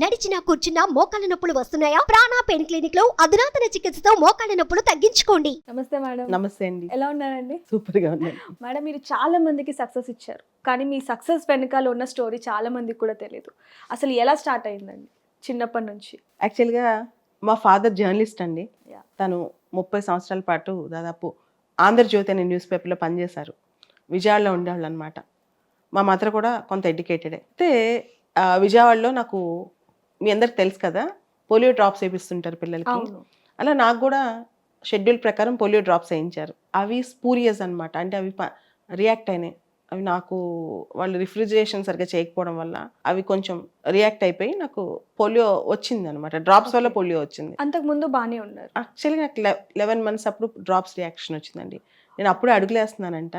నడిచినా కూర్చున్నా మోకాళ్ళ నొప్పులు వస్తున్నాయా? ప్రాణా పెయిన్ క్లినిక్లో అధునాతన చికిత్సతో మోకాళ్ళ నొప్పులు తగ్గించుకోండి. నమస్తే మేడం. నమస్తే అండి. ఎలా ఉన్నారండి? సూపర్గా ఉన్నాను. మేడం మీరు చాలా మందికి సక్సెస్ ఇచ్చారు. కానీ మీ సక్సెస్ వెనకాల ఉన్న స్టోరీ చాలా మందికి కూడా తెలియదు అసలు ఎలా స్టార్ట్ అయిందండి చిన్నప్పటి నుంచి? యాక్చువల్గా మా ఫాదర్ జర్నలిస్ట్ అండి. తను ముప్పై సంవత్సరాల పాటు దాదాపు ఆంధ్రజ్యోతి అనే న్యూస్ పేపర్లో పనిచేశారు. విజయవాడలో ఉండేవాళ్ళు అనమాట మా మదర్ కూడా కొంత ఎడ్యుకేటెడే. అయితే విజయవాడలో నాకు మీ అందరికి తెలుసు కదా పోలియో డ్రాప్స్ వేపిస్తుంటారు పిల్లలకి. అలా నాకు కూడా షెడ్యూల్ ప్రకారం పోలియో డ్రాప్స్ వేయించారు. అవి స్పూరియస్ అన్నమాట. అంటే అవి రియాక్ట్ అయినాయి. అవి నాకు వాళ్ళు రిఫ్రిజిరేషన్ సరిగ్గా చేయకపోవడం వల్ల అవి కొంచెం రియాక్ట్ అయిపోయి నాకు పోలియో వచ్చింది అనమాట డ్రాప్స్ వల్ల. పోలియో వచ్చింది. అంతకు ముందు బాగానే ఉన్నారు. యాక్చువల్గా నాకు లెవెన్ మంత్స్ అప్పుడు డ్రాప్స్ రియాక్షన్ వచ్చిందండి. నేను అప్పుడే అడుగులేస్తున్నానంట.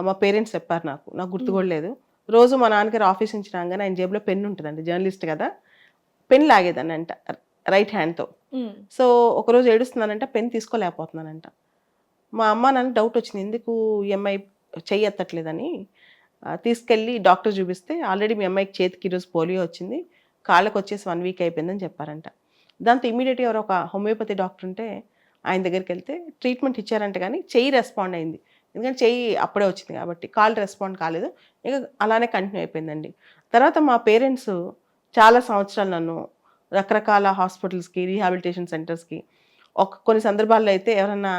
మా పేరెంట్స్ చెప్పారు నాకు. నాకు గుర్తు కూడా లేదు. రోజు మా నాన్నగారు ఆఫీస్ నుంచి రాగానే ఆయన జేబులో పెన్ ఉంటుందండి జర్నలిస్ట్ కదా. పెన్ లాగేదాన్ని అంట రైట్ హ్యాండ్తో. సో ఒకరోజు ఏడుస్తున్నానంట పెన్ తీసుకోలేకపోతున్నానంట. మా అమ్మ నాన్న డౌట్ వచ్చింది ఎందుకు ఈ అమ్మాయి చెయ్యి ఎత్తట్లేదని తీసుకెళ్ళి డాక్టర్ చూపిస్తే ఆల్రెడీ మీ అమ్మాయికి చేతికి ఈరోజు పోలియో వచ్చింది కాళ్ళకు వచ్చేసి వన్ వీక్ అయిపోయిందని చెప్పారంట. దాంతో ఇమీడియట్గా ఎవరో ఒక హోమియోపతి డాక్టర్ ఉంటే ఆయన దగ్గరికి వెళ్తే ట్రీట్మెంట్ ఇచ్చారంట కానీ చెయ్యి రెస్పాండ్ అయింది. ఎందుకంటే చెయ్యి అప్పుడే వచ్చింది కాబట్టి కాళ్ళు రెస్పాండ్ కాలేదు. ఇక అలానే కంటిన్యూ అయిపోయిందండి. తర్వాత మా పేరెంట్స్ చాలా సంవత్సరాలు నన్ను రకరకాల హాస్పిటల్స్కి రీహాబిలిటేషన్ సెంటర్స్కి ఒక కొన్ని సందర్భాల్లో అయితే ఎవరన్నా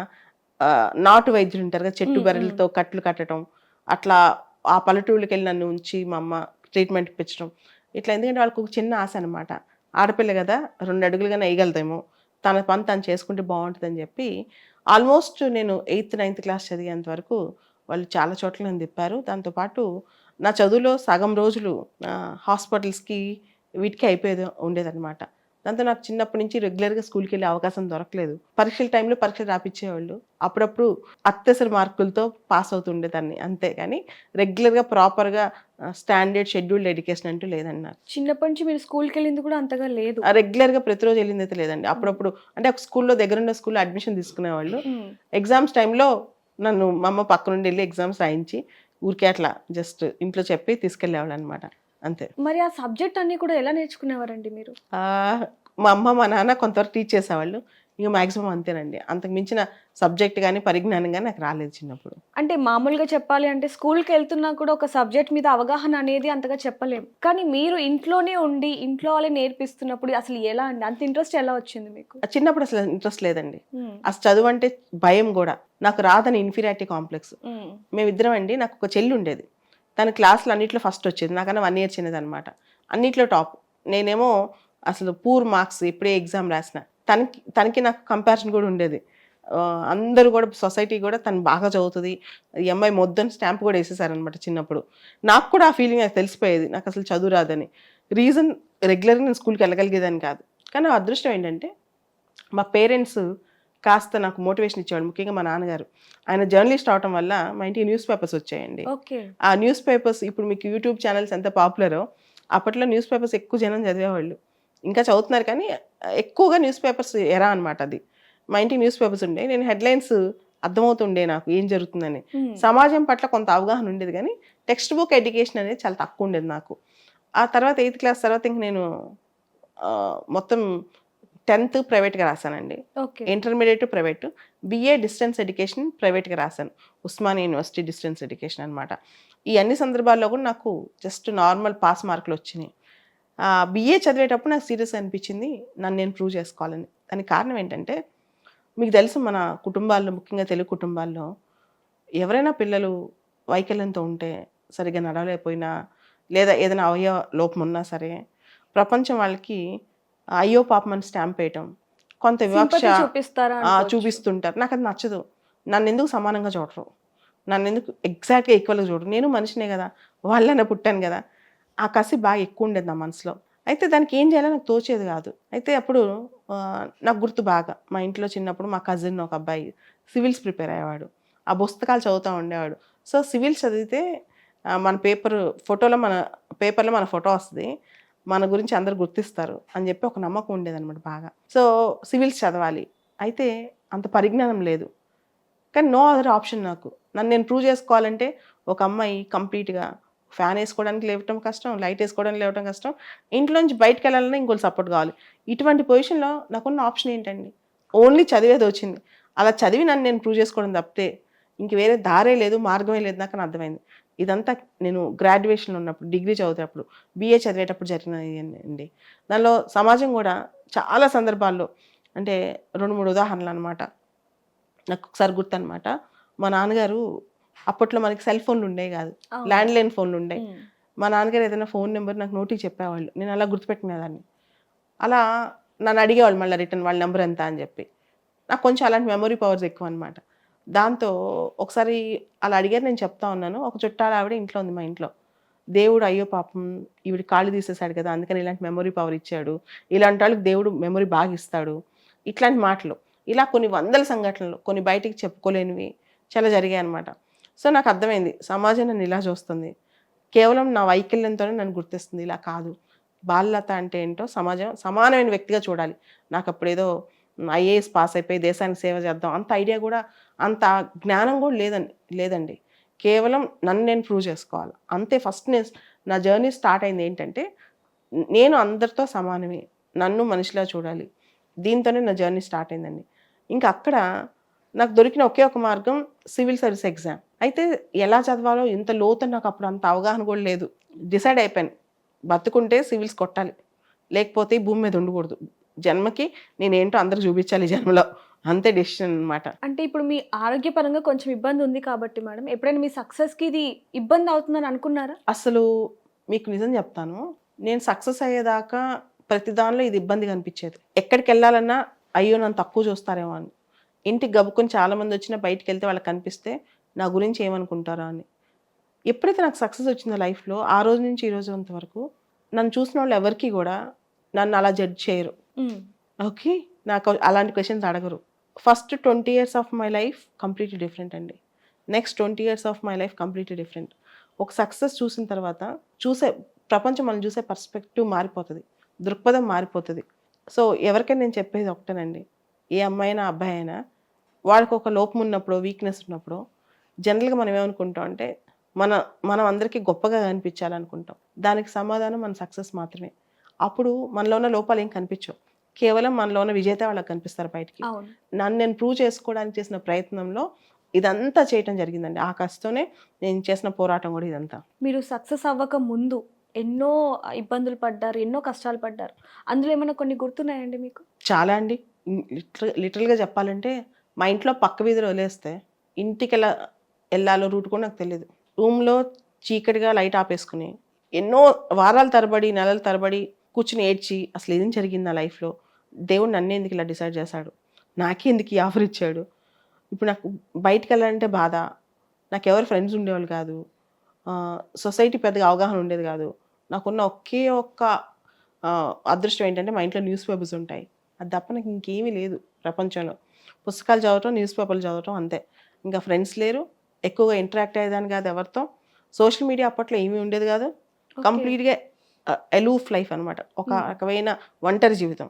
నాటు వైద్యులు ఉంటారు కదా చెట్టు. బెర్రలతో కట్లు కట్టడం అట్లా ఆ పల్లెటూళ్ళకి వెళ్ళి నన్ను ఉంచి మా అమ్మ ట్రీట్మెంట్ ఇప్పించడం ఇట్లా ఎందుకంటే వాళ్ళకి ఒక చిన్న ఆశ అనమాట ఆడపిల్ల కదా రెండు అడుగులుగా వేయగలుగుతామో తన పని తను చేసుకుంటే బాగుంటుందని చెప్పి ఆల్మోస్ట్ నేను ఎయిత్ నైన్త్ క్లాస్ చదివేంత వరకు వాళ్ళు చాలా చోట్ల నన్ను తిప్పారు దాంతోపాటు నా చదువులో సగం రోజులు హాస్పిటల్స్కి వీటికి అయిపోయేది ఉండేదన్నమాట. దాంతో నాకు చిన్నప్పటి నుంచి రెగ్యులర్గా స్కూల్కి వెళ్ళే అవకాశం దొరకలేదు. పరీక్షల టైంలో పరీక్షలు రాపిచ్చేవాళ్ళు. అప్పుడప్పుడు అత్యవసర మార్కులతో పాస్ అవుతుండేదాన్ని అంతే కానీ రెగ్యులర్గా ప్రాపర్గా స్టాండర్డ్ షెడ్యూల్డ్ ఎడ్యుకేషన్ అంటూ లేదండి నాకు చిన్నప్పటి నుంచి మీరు స్కూల్కి వెళ్ళింది కూడా అంతగా లేదు. రెగ్యులర్గా ప్రతిరోజు వెళ్ళింది అయితే లేదండి. అప్పుడప్పుడు అంటే ఒక స్కూల్లో దగ్గరున్న స్కూల్లో అడ్మిషన్ తీసుకునేవాళ్ళు. ఎగ్జామ్స్ టైంలో నన్ను మా అమ్మ పక్క నుండి వెళ్ళి ఎగ్జామ్స్ రాయించి ఊరికే అట్లా జస్ట్ ఇంట్లో చెప్పి తీసుకెళ్ళేవాళ్ళు అనమాట అంతే. మరి ఆ సబ్జెక్ట్ అన్ని కూడా ఎలా నేర్చుకునేవారండి మీరు? మా అమ్మ మా నాన్న కొంతవరకు టీచ్ చేసేవాళ్ళు. ఇక మాక్సిమం అంతేనండి. అంతకు మించిన సబ్జెక్ట్ కానీ పరిజ్ఞానం కానీ నాకు రాలేదు చిన్నప్పుడు. అంటే మామూలుగా చెప్పాలి అంటే స్కూల్కి వెళ్తున్నా కూడా ఒక సబ్జెక్ట్ మీద అవగాహన అనేది అంతగా చెప్పలేం. కానీ మీరు ఇంట్లోనే ఉండి ఇంట్లో వాళ్ళే నేర్పిస్తున్నప్పుడు అసలు ఎలా అండి? అంత ఇంట్రెస్ట్ ఎలా వచ్చింది మీకు? చిన్నప్పుడు అసలు ఇంట్రెస్ట్ లేదండి. అసలు చదువు అంటే భయం కూడా. నాకు రాదని ఇన్ఫీరియారిటీ కాంప్లెక్స్. మేమిద్దరం అండి నాకు ఒక చెల్లి ఉండేది. తన క్లాసులు అన్నింటిలో ఫస్ట్ వచ్చేది. నాకన్నా వన్ ఇయర్ చిన్నది అనమాట అన్నిట్లో టాప్. నేనేమో అసలు పూర్ మార్క్స్ ఇప్పుడే ఎగ్జామ్ రాసిన. తనకి తనకి నాకు కంపారిజన్ కూడా ఉండేది. అందరూ కూడా సొసైటీ కూడా తను బాగా చదువుతుంది. ఈ అమ్మాయి మొద్దని స్టాంప్ కూడా వేసేసారనమాట చిన్నప్పుడు. నాకు కూడా ఆ ఫీలింగ్ అది తెలిసిపోయేది. నాకు అసలు చదువు రాదని. రీజన్ రెగ్యులర్గా నేను స్కూల్కి వెళ్ళగలిగేదాన్ని కాదు. కానీ అదృష్టం ఏంటంటే మా పేరెంట్స్ కాస్త నాకు మోటివేషన్ ఇచ్చేవాళ్ళు ముఖ్యంగా మా నాన్నగారు. ఆయన జర్నలిస్ట్ అవటం వల్ల మా ఇంటికి న్యూస్ పేపర్స్ వచ్చాయండి. ఆ న్యూస్ పేపర్స్ ఇప్పుడు మీకు యూట్యూబ్ ఛానల్స్ ఎంత పాపులరో అప్పట్లో న్యూస్ పేపర్స్ ఎక్కువ జనం చదివేవాళ్ళు. ఇంకా చదువుతున్నారు కానీ ఎక్కువగా న్యూస్ పేపర్స్ ఎరా అనమాట అది. మా ఇంటికి న్యూస్ పేపర్స్ ఉండే నేను హెడ్లైన్స్ అర్థమవుతుండే నాకు ఏం జరుగుతుందని. సమాజం పట్ల కొంత అవగాహన ఉండేది కానీ టెక్స్ట్ బుక్ ఎడ్యుకేషన్ అనేది చాలా తక్కువ ఉండేది నాకు. ఆ తర్వాత ఎయిత్ క్లాస్ తర్వాత ఇంక నేను మొత్తం టెన్త్ ప్రైవేట్గా రాశానండి. Okay. Intermediate private BA distance education ప్రైవేట్గా రాశాను. ఉస్మానియా యూనివర్సిటీ డిస్టెన్స్ ఎడ్యుకేషన్ అనమాట ఈ అన్ని సందర్భాల్లో కూడా నాకు జస్ట్ నార్మల్ పాస్ మార్కులు వచ్చినాయి. బిఏ చదివేటప్పుడు నాకు సీరియస్ అనిపించింది నన్ను నేను ప్రూవ్ చేసుకోవాలని. దానికి కారణం ఏంటంటే మీకు తెలుసు మన కుటుంబాల్లో ముఖ్యంగా తెలుగు కుటుంబాల్లో ఎవరైనా పిల్లలు వైకల్యంతో ఉంటే సరిగ్గా నడవలేకపోయినా లేదా ఏదైనా అవయవ లోపం ఉన్నా సరే ప్రపంచం వాళ్ళకి అయ్యో పాపం అని స్టాంప్ వేయటం. కొంత వివక్ష. చూపిస్తుంటారు. నాకు అది నచ్చదు. నన్ను ఎందుకు సమానంగా చూడరు? నన్ను ఎందుకు ఎగ్జాక్ట్గా ఈక్వల్గా చూడరు? నేను మనిషినే కదా. వాళ్ళనే పుట్టాను కదా. ఆ కసి బాగా ఎక్కువ ఉండేది నా మనసులో. అయితే దానికి ఏం చేయాలో నాకు తోచేది కాదు. అయితే అప్పుడు నాకు గుర్తు బాగా. మా ఇంట్లో చిన్నప్పుడు మా కజిన్ ఒక అబ్బాయి సివిల్స్ ప్రిపేర్ అయ్యేవాడు. ఆ పుస్తకాలు చదువుతూ ఉండేవాడు. సో సివిల్స్ చదివితే మన పేపర్ ఫోటోలో మన పేపర్లో మన ఫోటో వస్తుంది. మన గురించి అందరు గుర్తిస్తారు అని చెప్పి ఒక నమ్మకం ఉండేదన్నమాట బాగా. సో సివిల్స్ చదవాలి. అయితే అంత పరిజ్ఞానం లేదు. కానీ నో అదర్ ఆప్షన్ నాకు. నన్ను నేను ప్రూవ్ చేసుకోవాలంటే ఒక అమ్మాయి కంప్లీట్గా ఫ్యాన్ వేసుకోవడానికి లేవటం కష్టం లైట్ వేసుకోవడానికి లేవటం కష్టం. ఇంట్లోంచి బయటకు వెళ్ళాలన్నా ఇంకోటి సపోర్ట్ కావాలి. ఇటువంటి పొజిషన్లో నాకున్న ఆప్షన్ ఏంటండి? ఓన్లీ చదివేది వచ్చింది. అలా చదివి నన్ను నేను ప్రూవ్ చేసుకోవడం తప్పితే ఇంక వేరే దారే లేదు మార్గమే లేదు నాకు అర్థమైంది. ఇదంతా నేను గ్రాడ్యుయేషన్లో ఉన్నప్పుడు డిగ్రీ చదివేటప్పుడు బీఏ చదివేటప్పుడు జరిగినది అండి దానిలో సమాజం కూడా చాలా సందర్భాల్లో అంటే రెండు మూడు ఉదాహరణలు అనమాట నాకు ఒకసారి గుర్తనమాట మా నాన్నగారు అప్పట్లో మనకి సెల్ ఫోన్లు ఉండేవి కాదు. ల్యాండ్ లైన్ ఫోన్లు ఉమ్. మా నాన్నగారు ఏదైనా ఫోన్ నెంబర్ నాకు నోటికి చెప్పేవాళ్ళు. నేను అలా గుర్తుపెట్టుకునేదాన్ని. అలా నన్ను అడిగేవాళ్ళు మళ్ళీ రిటర్న్ వాళ్ళ నెంబర్ ఎంత అని చెప్పి. నాకు కొంచెం అలాంటి మెమరీ పవర్స్ ఎక్కువ అనమాట దాంతో ఒకసారి అలా అడిగారు నేను చెప్తా ఉన్నాను. ఒక చుట్టాల ఆవిడ ఇంట్లో ఉంది మా ఇంట్లో. దేవుడు అయ్యో పాపం ఈవిడ కాళ్ళు తీసేశాడు కదా అందుకని ఇలాంటి మెమొరీ పవర్ ఇచ్చాడు. ఇలాంటి వాళ్ళకి దేవుడు మెమొరీ బాగా ఇస్తాడు. ఇట్లాంటి మాటలు. ఇలా కొన్ని వందల సంఘటనలు కొన్ని బయటికి చెప్పుకోలేనివి చాలా జరిగాయి అనమాట సో నాకు అర్థమైంది సమాజం నన్ను ఇలా చూస్తుంది. కేవలం నా వైకల్యంతోనే నన్ను గుర్తిస్తుంది ఇలా కాదు. బాల్యత అంటే ఏంటో సమాజం సమానమైన వ్యక్తిగా చూడాలి. నాకు అప్పుడేదో ఐఏఎస్ పాస్ అయిపోయి దేశానికి సేవ చేద్దాం అంత ఐడియా కూడా అంత జ్ఞానం కూడా లేదండి లేదండి. కేవలం నన్ను నేను ప్రూవ్ చేసుకోవాలి. అంతే ఫస్ట్ నేను నా జర్నీ స్టార్ట్ అయింది ఏంటంటే నేను అందరితో సమానమే నన్ను మనిషిలా చూడాలి. దీంతోనే నా జర్నీ స్టార్ట్ అయిందండి. ఇంకా అక్కడ నాకు దొరికిన ఒకే ఒక మార్గం సివిల్ సర్వీస్ ఎగ్జామ్. అయితే ఎలా చదవాలో ఇంత లోతు నాకు అప్పుడు అంత అవగాహన కూడా లేదు. డిసైడ్ అయిపోయాను. బతుకుంటే సివిల్స్ కొట్టాలి. లేకపోతే భూమి మీద ఉండకూడదు. జన్మకి నేనేంటో అందరికి చూపించాలి జన్మలో. అంతే డెసిషన్ అనమాట అంటే ఇప్పుడు మీ ఆరోగ్యపరంగా కొంచెం ఇబ్బంది ఉంది కాబట్టి మేడం ఎప్పుడైనా మీ సక్సెస్కి ఇది ఇబ్బంది అవుతుందని అనుకున్నారా? అసలు మీకు నిజం చెప్తాను నేను సక్సెస్ అయ్యేదాకా ప్రతి దానిలో ఇది ఇబ్బందిగా అనిపించేది. ఎక్కడికి వెళ్ళాలన్నా అయ్యో నన్ను తక్కువ చూస్తారేమో అని. ఇంటికి గబుకొని చాలా మంది వచ్చినా బయటికి వెళ్తే వాళ్ళకి కనిపిస్తే నా గురించి ఏమనుకుంటారా అని. ఎప్పుడైతే నాకు సక్సెస్ వచ్చిందో లైఫ్లో ఆ రోజు నుంచి ఈ రోజు అంతవరకు నన్ను చూసిన వాళ్ళు ఎవరికి కూడా నన్ను అలా జడ్జ్ చేయరు. Hmm. ఓకే. నాకు అలాంటి క్వశ్చన్స్ అడగరు. First twenty years of my life completely different అండి. Next twenty years of my life completely different ఒక సక్సెస్ చూసిన తర్వాత చూసే ప్రపంచం మనం చూసే పర్స్పెక్టివ్ మారిపోతుంది. దృక్పథం మారిపోతుంది. సో ఎవరికైనా నేను చెప్పేది ఒకటేనండి ఏ అమ్మాయి అయినా అబ్బాయి అయినా వాళ్ళకి ఒక లోపం ఉన్నప్పుడు వీక్నెస్ ఉన్నప్పుడు జనరల్గా మనం ఏమనుకుంటాం అంటే మన మనం అందరికీ గొప్పగా కనిపించాలనుకుంటాం దానికి సమాధానం మన సక్సెస్ మాత్రమే. అప్పుడు మనలో ఉన్న లోపాలు ఏం కనిపించవు. కేవలం మనలో ఉన్న విజేత వాళ్ళకి కనిపిస్తారు బయటికి. నన్ను నేను ప్రూవ్ చేసుకోవడానికి చేసిన ప్రయత్నంలో ఇదంతా చేయటం జరిగిందండి. ఆ కష్టంతోనే నేను చేసిన పోరాటం కూడా ఇదంతా. మీరు సక్సెస్ అవ్వక ముందు ఎన్నో ఇబ్బందులు పడ్డారు ఎన్నో కష్టాలు పడ్డారు. అందులో ఏమైనా కొన్ని గుర్తున్నాయండి మీకు? చాలా అండి. లిటరల్ లిటరల్గా చెప్పాలంటే మా ఇంట్లో పక్క వీధిలో వదిలేస్తే ఇంటికి ఎలా వెళ్ళాలో రూట్ కూడా నాకు తెలియదు రూమ్లో చీకటిగా లైట్ ఆపేసుకుని ఎన్నో వారాల తరబడి నెలల తరబడి కూర్చుని ఏడ్చి అసలు ఏం జరిగింది నా లైఫ్లో? దేవుడు నన్ను ఎందుకు ఇలా డిసైడ్ చేశాడు? నాకే ఎందుకు ఈ ఆఫర్ ఇచ్చాడు? ఇప్పుడు నాకు బయటికి వెళ్ళాలంటే బాధ. నాకు ఎవరు ఫ్రెండ్స్ ఉండేవాళ్ళు కాదు. సొసైటీ పెద్దగా అవగాహన ఉండేది కాదు. నాకున్న ఒకే ఒక్క అదృష్టం ఏంటంటే మా ఇంట్లో న్యూస్ పేపర్స్ ఉంటాయి. అది తప్ప నాకు ఇంకేమీ లేదు ప్రపంచంలో. పుస్తకాలు చదవటం న్యూస్ పేపర్లు చదవటం అంతే. ఇంకా ఫ్రెండ్స్ లేరు. ఎక్కువగా ఇంటరాక్ట్ అయ్యేదాన్ని కాదు ఎవరితో. సోషల్ మీడియా అప్పట్లో ఏమీ ఉండేది కాదు. కంప్లీట్గా ఎలూఫ్ లైఫ్ అన్నమాట. ఒక Hmm. రకమైన ఒంటరి జీవితం.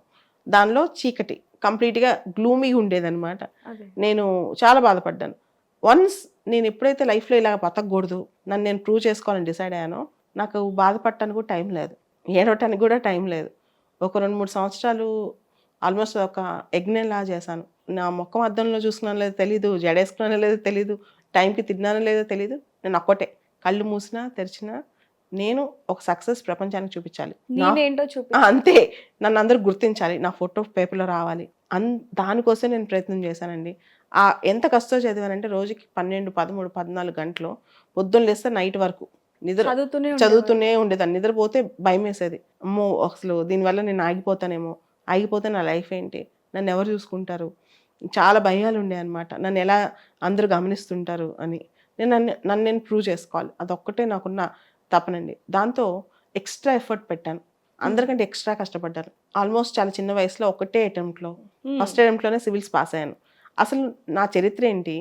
దానిలో చీకటి కంప్లీట్గా గ్లూమీగా ఉండేదన్నమాట. నేను చాలా బాధపడ్డాను. వన్స్ నేను ఎప్పుడైతే లైఫ్లో ఇలాగ బతకూడదు నన్ను నేను ప్రూవ్ చేసుకోవాలని డిసైడ్ అయ్యానో నాకు బాధపడటానికి కూడా టైం లేదు. ఏడవటానికి కూడా టైం లేదు. ఒక రెండు మూడు సంవత్సరాలు ఆల్మోస్ట్ ఒక యజ్ఞంలా చేశాను. నా మొక్కం అద్దంలో చూసుకున్నానో లేదో తెలీదు జడేసుకున్నానో లేదో తెలీదు టైంకి తిన్నానో లేదో తెలీదు నేను ఒక్కటే. కళ్ళు మూసినా తెరిచినా నేను ఒక సక్సెస్ ప్రపంచానికి చూపించాలి. అంతే. నన్ను అందరూ గుర్తించాలి. నా ఫోటో పేపర్లో రావాలి. అన్ దానికోసం నేను ప్రయత్నం చేశానండి. ఆ ఎంత కష్టం చదివానంటే రోజుకి పన్నెండు పదమూడు పద్నాలుగు గంటలు పొద్దున్న లేస్తే నైట్ వరకు నిద్ర. చదువుతూనే ఉండేదాన్ని. నిద్రపోతే భయం వేసేది అమ్మో అసలు దీనివల్ల నేను ఆగిపోతానేమో. ఆగిపోతే నా లైఫ్ ఏంటి? నన్ను ఎవరు చూసుకుంటారు? చాలా భయాలు ఉండే అనమాట నన్ను ఎలా అందరూ గమనిస్తుంటారు అని. నేను నన్ను నన్ను నేను ప్రూవ్ చేసుకోవాలి. అదొక్కటే నాకున్న తపనండి దాంతో ఎక్స్ట్రా ఎఫర్ట్ పెట్టాను. అందరికంటే ఎక్స్ట్రా కష్టపడ్డాను. ఆల్మోస్ట్ చాలా చిన్న వయసులో ఒకటే అటెంప్ట్లో. ఫస్ట్ అటెంప్ట్లోనే సివిల్స్ పాస్ అయ్యాను. అసలు నా చరిత్ర ఏంటి?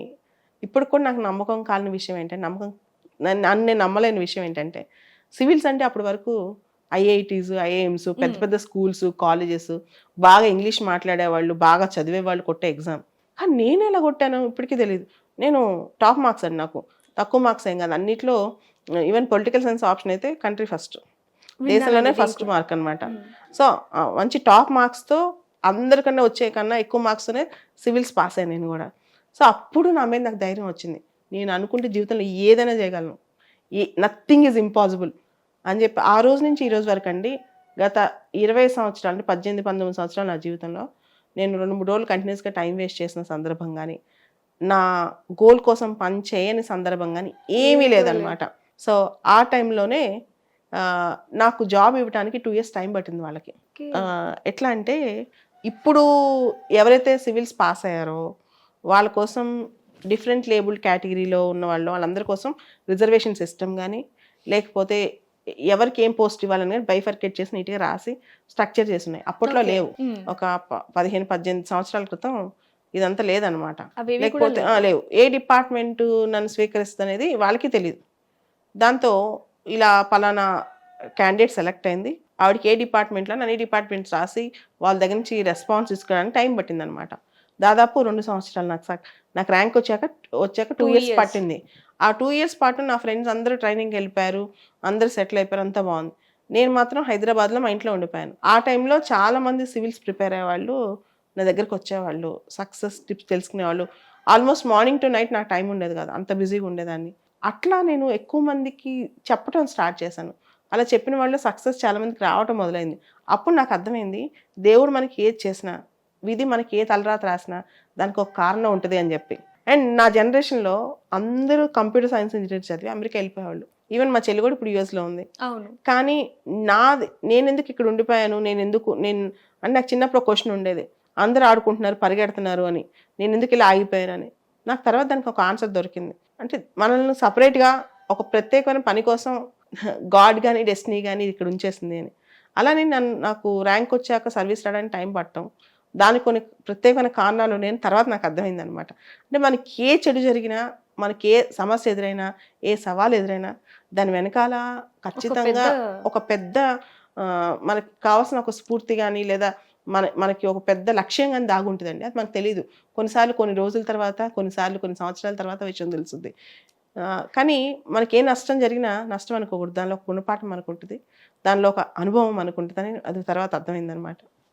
ఇప్పుడు కూడా నాకు నమ్మకం కాలని విషయం ఏంటంటే నమ్మకం నన్ను నేను నమ్మలేని విషయం ఏంటంటే సివిల్స్ అంటే అప్పటి వరకు ఐఐటీస్ ఐఐఎమ్స్ పెద్ద. పెద్ద స్కూల్స్ కాలేజెస్ బాగా ఇంగ్లీష్ మాట్లాడేవాళ్ళు బాగా చదివే వాళ్ళు కొట్టే ఎగ్జామ్. కానీ నేను ఎలా కొట్టాను ఇప్పటికీ తెలియదు నేను టాప్ మార్క్స్ అండి నాకు. తక్కువ మార్క్స్ ఏం కాదు. అన్నిట్లో ఈవెన్ పొలిటికల్ సైన్స్ ఆప్షన్ అయితే కంట్రీ ఫస్ట్ దేశంలోనే ఫస్ట్ మార్క్ అన్నమాట. సో మంచి టాప్ మార్క్స్తో అందరికన్నా వచ్చే కన్నా ఎక్కువ మార్క్స్తోనే సివిల్స్ పాస్ అయ్యాను నేను కూడా. సో అప్పుడు నా మీద నాకు ధైర్యం వచ్చింది. నేను అనుకుంటే జీవితంలో ఏదైనా చేయగలను. ఏ నథింగ్ ఈజ్ ఇంపాసిబుల్ అని చెప్పి ఆ రోజు నుంచి ఈ రోజు వరకు అండి గత ఇరవై సంవత్సరాలు అంటే పద్దెనిమిది పంతొమ్మిది సంవత్సరాలు నా జీవితంలో నేను రెండు మూడు రోజులు కంటిన్యూస్గా టైం వేస్ట్ చేసిన సందర్భం కానీ నా గోల్ కోసం పని చేయని సందర్భం కానీ ఏమీ లేదనమాట సో ఆ టైంలోనే నాకు జాబ్ ఇవ్వడానికి టూ ఇయర్స్ టైం పట్టింది వాళ్ళకి. ఎట్లా అంటే ఇప్పుడు ఎవరైతే సివిల్స్ పాస్ అయ్యారో వాళ్ళ కోసం డిఫరెంట్ లేబుల్ కేటగిరీలో ఉన్న వాళ్ళు వాళ్ళందరి కోసం రిజర్వేషన్ సిస్టమ్ కానీ లేకపోతే ఎవరికి ఏం పోస్ట్ ఇవ్వాలని కానీ బైఫర్కేట్ చేసి నీట్గా రాసి స్ట్రక్చర్ చేసి ఉన్నాయి అప్పట్లో. లేవు. ఒక పదిహేను పద్దెనిమిది సంవత్సరాల క్రితం ఇదంతా లేదనమాట లేకపోతే లేవు. ఏ డిపార్ట్మెంట్ నన్ను స్వీకరిస్తుంది అనేది వాళ్ళకి తెలియదు దాంతో ఇలా పలానా క్యాండిడేట్ సెలెక్ట్ అయింది. ఆవిడకి ఏ డిపార్ట్మెంట్లో నన్ను ఏ డిపార్ట్మెంట్స్ రాసి వాళ్ళ దగ్గర నుంచి రెస్పాన్స్ తీసుకోవడానికి టైం పట్టిందనమాట దాదాపు రెండు సంవత్సరాలు నాకు నాకు ర్యాంక్ వచ్చాక వచ్చాక టూ ఇయర్స్. పట్టింది. ఆ టూ ఇయర్స్ పాటు నా ఫ్రెండ్స్ అందరూ ట్రైనింగ్కి వెళ్ళిపోయారు. అందరూ సెటిల్ అయిపోయారు. అంతా బాగుంది. నేను మాత్రం హైదరాబాద్లో మా ఇంట్లో ఉండిపోయాను. ఆ టైంలో చాలా మంది సివిల్స్ ప్రిపేర్ అయ్యేవాళ్ళు నా దగ్గరకు వచ్చేవాళ్ళు సక్సెస్ టిప్స్ తెలుసుకునేవాళ్ళు. ఆల్మోస్ట్ మార్నింగ్ టు నైట్ నాకు టైం ఉండేది కాదు. అంత బిజీగా ఉండేదాన్ని. అట్లా నేను ఎక్కువ మందికి చెప్పడం స్టార్ట్ చేశాను. అలా చెప్పిన వాళ్ళు సక్సెస్ చాలా మందికి రావటం మొదలైంది. అప్పుడు నాకు అర్థమైంది దేవుడు మనకి ఏది చేసినా విధి మనకి ఏ తలరాత రాసినా దానికి ఒక కారణం ఉంటుంది అని చెప్పి. అండ్ నా జనరేషన్లో అందరూ కంప్యూటర్ సైన్స్ ఇంజనీర్ చదివి అమెరికా వెళ్ళిపోయేవాళ్ళు. ఈవెన్ మా చెల్లి కూడా ఇప్పుడు యూఎస్లో ఉంది. అవును. కానీ నాది నేను ఎందుకు ఇక్కడ ఉండిపోయాను నేను ఎందుకు నేను అంటే నాకు చిన్నప్పుడు క్వశ్చన్ ఉండేది. అందరూ ఆడుకుంటున్నారు పరిగెడుతున్నారు అని. నేను ఎందుకు ఇలా ఆగిపోయానని. నాకు తర్వాత దానికి ఒక ఆన్సర్ దొరికింది. అంటే మనల్ని సపరేట్గా ఒక ప్రత్యేకమైన పని కోసం గాడ్ కానీ డెస్టినీ కానీ ఇక్కడ ఉంచేసింది అని. అలానే నన్ను నాకు ర్యాంక్ వచ్చాక సర్వీస్ రావడానికి టైం పట్టడం దానికి కొన్ని ప్రత్యేకమైన కారణాలు ఉన్నాయని తర్వాత నాకు అర్థమైంది అనమాట అంటే మనకి ఏ చెడు జరిగినా మనకి ఏ సమస్య ఎదురైనా ఏ సవాల్ ఎదురైనా దాని వెనకాల ఖచ్చితంగా ఒక పెద్ద మనకి కావాల్సిన ఒక స్ఫూర్తి కానీ లేదా మన మనకి ఒక పెద్ద లక్ష్యం కానీ దాగుంటుందండి. అది మనకు తెలియదు కొన్నిసార్లు కొన్ని రోజుల తర్వాత కొన్నిసార్లు కొన్ని సంవత్సరాల తర్వాత విషయం తెలుస్తుంది కానీ మనకి ఏ నష్టం జరిగినా నష్టం అనుకోకూడదు. దానిలో ఒక గుణపాఠం మనకు ఉంటుంది దానిలో ఒక అనుభవం మనకు అని అది తర్వాత అర్థమైందనమాట.